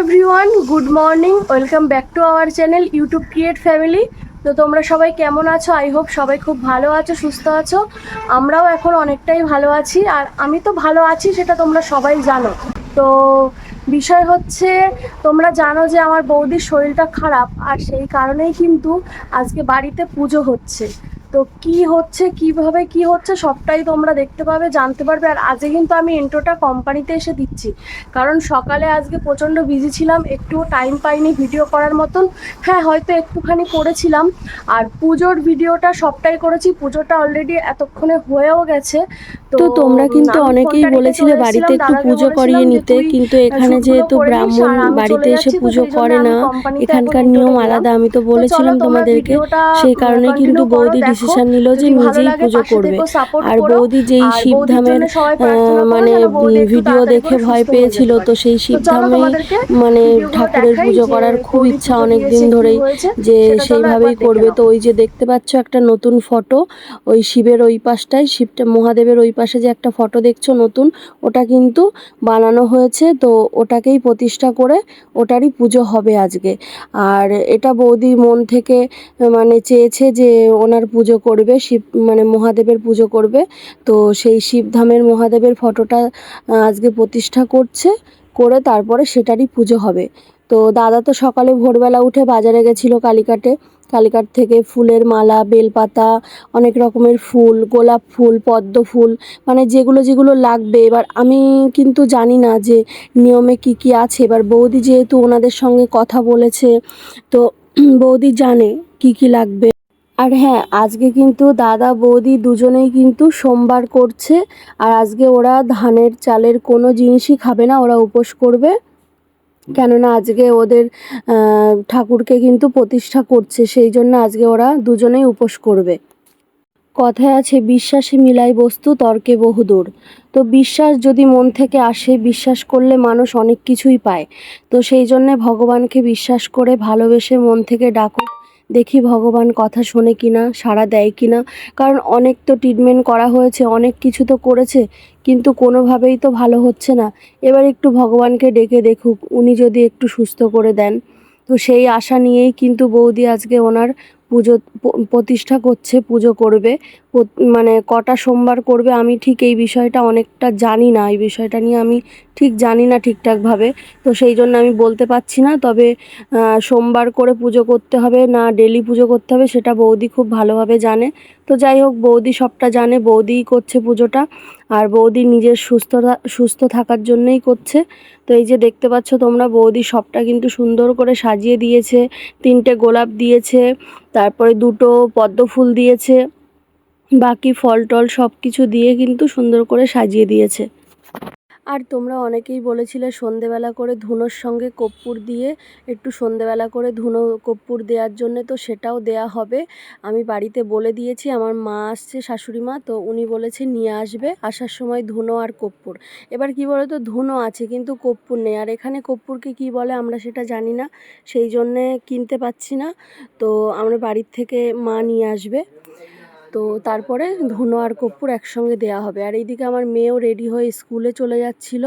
Everyone, good morning, welcome back to our channel YouTube create family. তো তোমরা সবাই কেমন আছো? আই হোপ সবাই খুব ভালো আছো, সুস্থ আছো। আমরাও এখন অনেকটাই ভালো আছি, আর আমি তো ভালো আছি, সেটা তোমরা সবাই জানো। তো বিষয় হচ্ছে, তোমরা জানো যে আমার বৌদির শরীরটা খারাপ, আর সেই কারণেই কিন্তু আজকে বাড়িতে পুজো হচ্ছে। তো কি হচ্ছে কীভাবে কি হচ্ছে সবটাই তোমরা দেখতে পাবে জানতে পারবে। আর আজকে কিন্তু আমি ইন্ট্রোটা কোম্পানিতে এসে দিচ্ছি। কারণ সকালে আজকে প্রচণ্ড বিজি ছিলাম একটু টাইম পাইনি ভিডিও করার মতন। হ্যাঁ হয়তো একটুখানি করেছিলাম। আর পুজোর ভিডিওটা সবটাই করেছি। পুজোটা অলরেডি এতক্ষণে হয়েও গেছে। তো তোমরা কিন্তু অনেকেই বলেছিলে বাড়িতে একটু পুজো করিয়ে নিতে। কিন্তু এখানে যেহেতু ব্রাহ্মণ বাড়িতে এসে পুজো করে না এখানকার নিয়ম আলাদা আমি তো বলেছিলাম তোমাদেরকে সেই কারণে কিন্তু বৌদি। ডিসিশন নিল যে নিজেই পুজো করবে। আর বৌদি যেই শিবধামের মানে ভিডিও দেখে ভয় পেয়েছিল তো সেই শিবধামে মানে ঠাকুরের পুজো করার খুব ইচ্ছা অনেক দিন ধরেই যে সেইভাবেই করবে। তো ওই যে দেখতে পাচ্ছ একটা নতুন ফটো ওই শিবের ওই পাশটায় শিবটা মহাদেবের ওই পাশে যে একটা ফটো দেখছ নতুন ওটা কিন্তু বানানো হয়েছে। তো ওটাকেই প্রতিষ্ঠা করে ওটারই পুজো হবে আজকে। আর এটা বৌদি মন থেকে মানে চেয়েছে যে ওনার পুজো করবে, শিব মানে মহাদেবের পুজো করবে। তো সেই শিবধামের মহাদেবের ফটোটা আজকে প্রতিষ্ঠা করছে, করে তারপরে সেটারই পুজো হবে। তো দাদা তো সকালে ভোরবেলা উঠে বাজারে গেছিল কালীঘাটে কালীঘাট থেকে ফুলের মালা, বেলপাতা, অনেক রকমের ফুল, গোলাপ ফুল, পদ্ম ফুল মানে যেগুলো যেগুলো লাগবে। এবার আমি কিন্তু জানি না যে নিয়মে কি কি আছে। এবার বৌদি যেহেতু ওনাদের সঙ্গে কথা বলেছে, তো বৌদি জানে কি কি লাগবে। আর হ্যাঁ আজকে কিন্তু দাদা বৌদি দুজনেই কিন্তু সোমবার করছে, আর আজকে ওরা ধানের চালের কোনো জিনিসই খাবে না, ওরা উপোস করবে। কেননা আজকে ওদের ঠাকুরকে কিন্তু প্রতিষ্ঠা করছে, সেই জন্য আজকে ওরা দুজনেই উপোস করবে। কথায় আছে, বিশ্বাসে মিলাই বস্তু, তর্কে বহুদূর। তো বিশ্বাস যদি মন থেকে আসে, বিশ্বাস করলে মানুষ অনেক কিছুই পায়। তো সেই জন্যে ভগবানকে বিশ্বাস করে ভালোবেসে মন থেকে ডাকুক। দেখি ভগবান কথা শোনে কি না সাড়া দেয় কি না কারণ অনেক তো ট্রিটমেন্ট করা হয়েছে, অনেক কিছু তো করেছে, কিন্তু কোনোভাবেই তো ভালো হচ্ছে না। এবার একটু ভগবানকে ডেকে দেখুক, উনি যদি একটু সুস্থ করে দেন। তো সেই আশা নিয়েই কিন্তু বৌদি আজকে ওনার পুজো প্রতিষ্ঠা করছে, পুজো করবে। মানে কটা সোমবার করবে, আমি ঠিক এই বিষয়টা অনেকটা জানি না। এই বিষয়টা নিয়ে আমি ঠিক জানি না ঠিকঠাকভাবে। তো সেই জন্য আমি বলতে পারছি না, তবে সোমবার করে পুজো করতে হবে, না ডেলি পুজো করতে হবে, সেটা বৌদি খুব ভালোভাবে জানে। তো যাই হোক, বৌদি সবটা জানে, বৌদিই করছে পুজোটা, আর বৌদি নিজের সুস্থতা সুস্থ থাকার জন্যই করছে। তো এই যে দেখতে পাচ্ছ তোমরা, বৌদি সবটা কিন্তু সুন্দর করে সাজিয়ে দিয়েছে, তিনটে গোলাপ দিয়েছে, তারপরে দুটো পদ্ম ফুল দিয়েছে। বাকি ফল টল সব কিছু দিয়ে কিন্তু সুন্দর করে সাজিয়ে দিয়েছে। আর তোমরা অনেকেই বলেছিলে সন্ধেবেলা করে ধুনোর সঙ্গে কর্পূর দিয়ে, একটু সন্ধেবেলা করে ধুনো কর্পূর দেওয়ার জন্য তো সেটাও দেয়া হবে। আমি বাড়িতে বলে দিয়েছি, আমার মা আসছে, শাশুড়ি মা, তো উনি বলেছে নিয়ে আসবে, আসার সময় ধুনো আর কর্পূর। এবার কি বলতো, ধুনো আছে কিন্তু কর্পূর নেই, আর এখানে কর্পূরকে কি বলে আমরা সেটা জানি না, সেই জন্যে কিনতে পাচ্ছি না। তো আমরা বাড়ির থেকে মা নিয়ে আসবে। তো তারপরে ধুনো আর কর্পূর একসঙ্গে দেওয়া হবে। আর এইদিকে আমার মেয়েও রেডি হয়ে স্কুলে চলে যাচ্ছিল।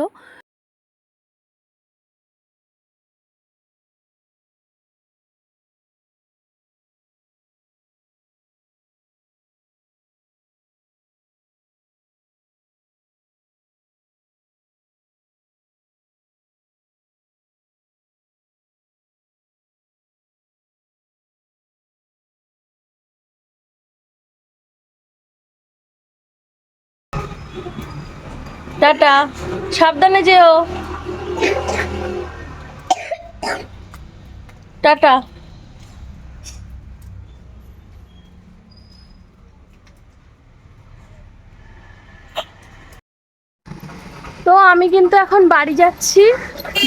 টাটা। সাবধানে যেও। টাটা। তো আমি কিন্তু এখন বাড়ি যাচ্ছি।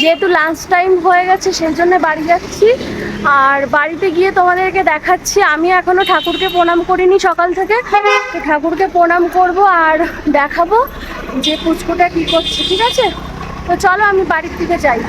যেহেতু লাঞ্চ টাইম হয়ে গেছে সেই জন্য বাড়ি যাচ্ছি। আর বাড়িতে গিয়ে তোমাদেরকে দেখাচ্ছি, আমি এখনও ঠাকুরকে প্রণাম করিনি সকাল থেকে। ঠাকুরকে প্রণাম করব আর দেখাবো যে পুচকুটা কি করছে, ঠিক আছে? তো চলো আমি বাড়ির দিকে যাই।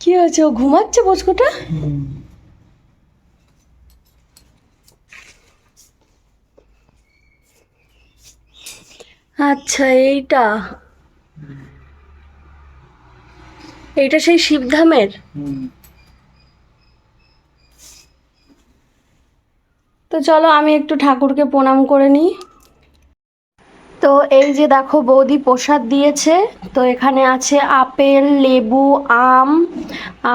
কি হয়েছে? ও ঘুমাচ্ছে বসকুটা? আচ্ছা এইটা। এইটা সেই শিবধামের তো চলো, আমি একটু ঠাকুরকে প্রণাম করে নিই। তো এই যে দেখো বৌদি প্রসাদ দিয়েছে, তো এখানে আছে আপেল, লেবু, আম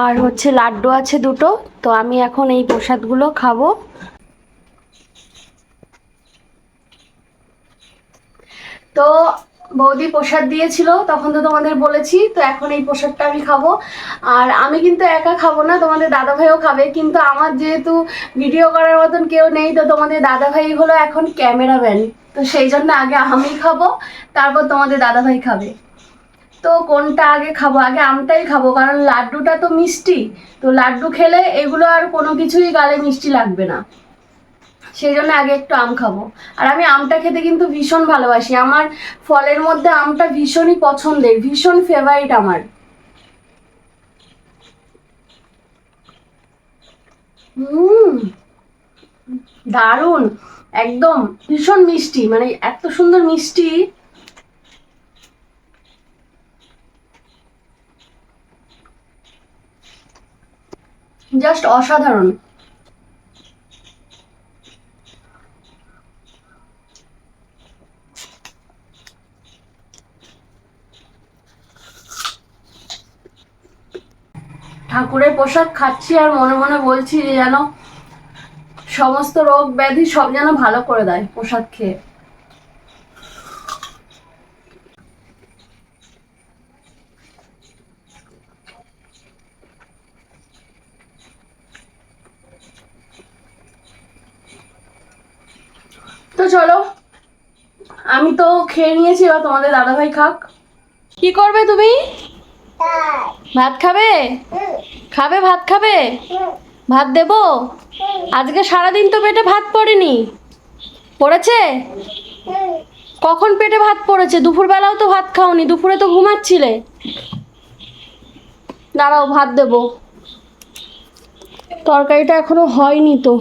আর হচ্ছে লাড্ডু আছে দুটো, তো আমি এখন এই প্রসাদগুলো খাব। তো বৌদি প্রসাদ দিয়েছিল, তখন তো তোমাদের বলেছি, তো এখন এই প্রসাদটা আমি খাব। আর আমি কিন্তু একা খাব না, তোমাদের দাদা ভাইও খাবে, কিন্তু আমার যেহেতু ভিডিও করার মতন কেউ নেই, তো তোমাদের দাদা ভাই হলো এখন ক্যামেরাম্যান তো সেই জন্য আগে আমি খাব, তারপর তোমাদের দাদা ভাই খাবে। তো কোনটা আগে খাব? আগে আমটাই খাব, কারণ লাড্ডুটা তো মিষ্টি। তো লাড্ডু খেলে এগুলো আর কোনো কিছুই গালে মিষ্টি লাগবে না। সেই জন্য আগে একটু আম খাব। আর আমি আমটা খেতে কিন্তু ভীষণ ভালোবাসি। আমার ফলের মধ্যে আমটা ভীষণই পছন্দের, ভীষণ ফেভারিট আমার। হুম, দারুণ। একদম ভীষণ মিষ্টি মানে এত সুন্দর মিষ্টি। জাস্ট অসাধারণ। ঠাকুরের প্রসাদ খাচ্ছি আর মনে মনে বলছি যে যেন সমস্ত রোগ ব্যাধি সব যেন ভালো করে দেয় প্রসাদ খেয়ে। তো চলো আমি তো খেয়ে নিয়েছি এবার তোমাদের দাদাভাই খাক। কি করবে তুমি? ভাত খাবে? খাবে ভাত খাবে? ভাত দেব? আজকে সারাদিন তো পেটে ভাত পড়েনি। পড়েছে? কখন পেটে ভাত পড়েছে? দুপুরবেলাও তো ভাত খাওনি, দুপুরে তো ঘুমাচ্ছিলে। দাঁড়াও, ভাত দেব। তরকারিটা এখনও হয়নি তো।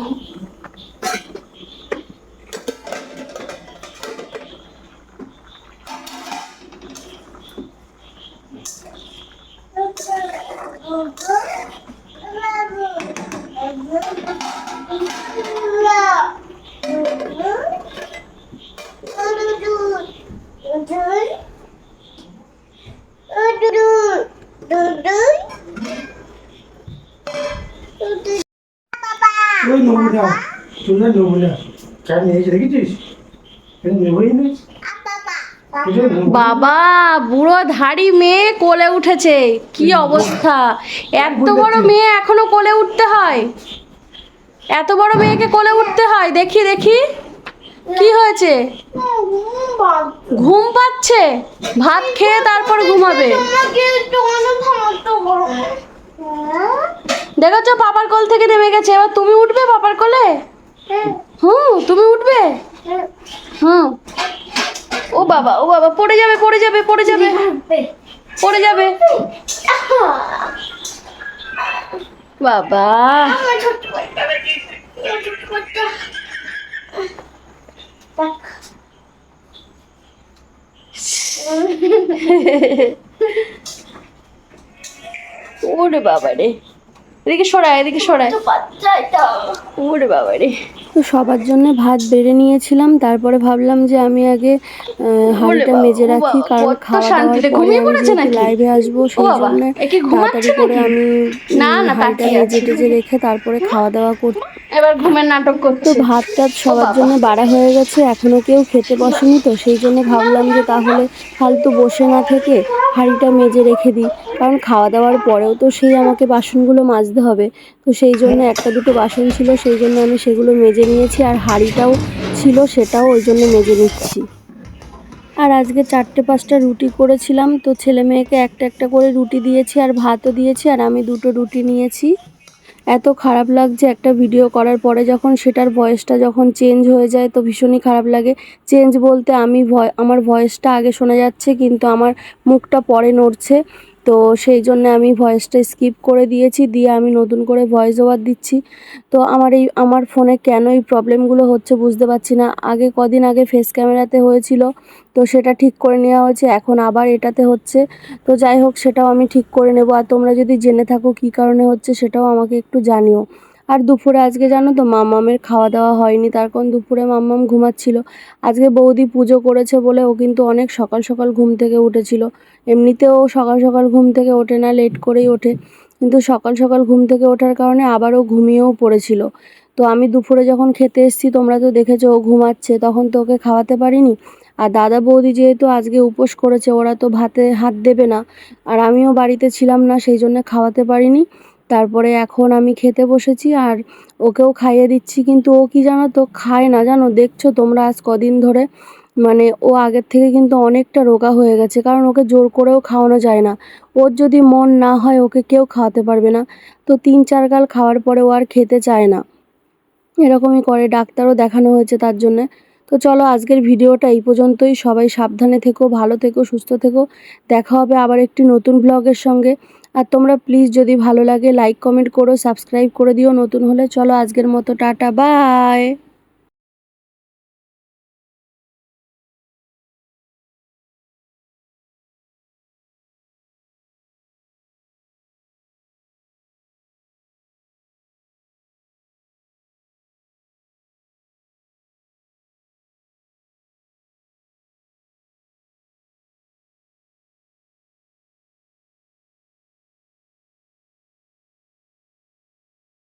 দেখেছিস? নেবই নি। নমুনা বাবা বুড়ো ধাড়ি মেয়ে কোলে উঠেছে। কি অবস্থা? এত বড় মেয়ে এখনও কোলে উঠতে হয়? এত বড় মেয়েকে কোলে উঠতে হয়? দেখি দেখি। কি হয়েছে? ঘুম পাচ্ছে? ভাত খেয়ে তারপর ঘুমাবে। দেখেছ পাপার কোল থেকে নেমে গেছে। এবার তুমি উঠবে পাপার কোলে? হুম তুমি উঠবে? হুম। ও বাবা ও বাবা পড়ে যাবে পড়ে যাবে পড়ে যাবে। পড়ে যাবে। বাবা। ওরে বাবা রে এদিকে সরায় এদিকে সরায় ওরে বাবা রে তো সবার জন্য ভাত বেড়ে নিয়েছিলাম তারপরে ভাবলাম যে আমি আগে হাঁড়িটা মেজে রাখি কারণ খাওয়া দাওয়ার ঘুমিয়ে পড়েছে নাকি? লাইভে আসব সেই জন্য তাড়াতাড়ি করে নাকি? আমি না, না, হাঁড়িটা তাকিয়ে মেজে। টেজে রেখে তারপরে খাওয়া দাওয়া করতে এবার ঘুমের নাটক তো করছে ভাত টাত সবার জন্য বাড়া হয়ে গেছে এখনও কেউ খেতে বসেনি তো সেই জন্য ভাবলাম যে তাহলে ফালতু বসে না থেকে হাঁড়িটা মেজে রেখে দিই কারণ খাওয়া দাওয়ার পরেও তো সেই আমাকে বাসনগুলো মাজতে হবে। তো সেই জন্য একটা দুটো বাসন ছিল সেই জন্য আমি সেগুলো মেজে নিয়েছি আর হাঁড়িটাও ছিল সেটাও ওই জন্য মেজে নিচ্ছি। আর আজকে চারটে পাঁচটা রুটি করেছিলাম তো ছেলে মেয়েকে একটা একটা করে রুটি দিয়েছি আর ভাতও দিয়েছি আর আমি দুটো রুটি নিয়েছি। এত খারাপ লাগছে একটা ভিডিও করার পরে যখন সেটার ভয়েসটা যখন চেঞ্জ হয়ে যায় তো ভীষণই খারাপ লাগে। চেঞ্জ বলতে আমি ভয় আমার ভয়েসটা আগে শোনা যাচ্ছে কিন্তু আমার মুখটা পরে নড়ছে। তো সেই জন্য আমি ভয়েসটা স্কিপ করে দিয়েছি, দিয়ে আমি নতুন করে ভয়েস ওভার দিচ্ছি। তো আমার এই, আমার ফোনে কেন এই প্রবলেমগুলো হচ্ছে বুঝতে পারছি না। আগে কদিন আগে ফেস ক্যামেরাতে হয়েছিল, তো সেটা ঠিক করে নেওয়া হয়েছে, এখন আবার এটাতে হচ্ছে। তো যাই হোক, সেটাও আমি ঠিক করে নেব। আর তোমরা যদি জেনে থাকো কী কারণে হচ্ছে, সেটাও আমাকে একটু জানিও। আর দুপুরে আজকে জানো তো মামামের খাওয়া দাওয়া হয়নি, তার কারণ দুপুরে মাম্মাম ঘুমাচ্ছিল। আজকে বৌদি পুজো করেছে বলে ও কিন্তু অনেক সকাল সকাল ঘুম থেকে উঠেছিল। এমনিতেও সকাল সকাল ঘুম থেকে ওঠে না লেট করেই ওঠে। কিন্তু সকাল সকাল ঘুম থেকে ওঠার কারণে আবারও ঘুমিয়েও পড়েছিল। তো আমি দুপুরে যখন খেতে এসেছি, তোমরা তো দেখেছ ও ঘুমাচ্ছে, তখন তো ওকে খাওয়াতে পারিনি। আর দাদা বৌদি যেহেতু আজকে উপোস করেছে, ওরা তো ভাতে হাত দেবে না। আর আমিও বাড়িতে ছিলাম না, সেই জন্য খাওয়াতে পারিনি। তারপরে এখন আমি খেতে বসেছি আর ওকেও খাইয়ে দিচ্ছি, কিন্তু ও কি জানো তো খায় না, জানো? দেখছ তোমরা আজ কদিন ধরে? মানে ও আগের থেকে কিন্তু অনেকটা রোগা হয়ে গেছে, কারণ ওকে জোর করেও খাওয়ানো যায় না। ওর যদি মন না হয়, ওকে কেউ খাওয়াতে পারবে না। তো তিন চার গাল খাওয়ার পরে ও আর খেতে চায় না। এরকমই করে, ডাক্তারও দেখানো হয়েছে তার জন্যে। তো চলো আজকের ভিডিওটা এই পর্যন্তই। সবাই সাবধানে থেকো, ভালো থেকো, সুস্থ থেকো। দেখা হবে আবার একটি নতুন ব্লগের সঙ্গে। আর তোমরা প্লিজ যদি ভালো লাগে লাইক কমেন্ট করো সাবস্ক্রাইব করে দিও। নতুন হলে চলো আজকের মতো, টাটা বাই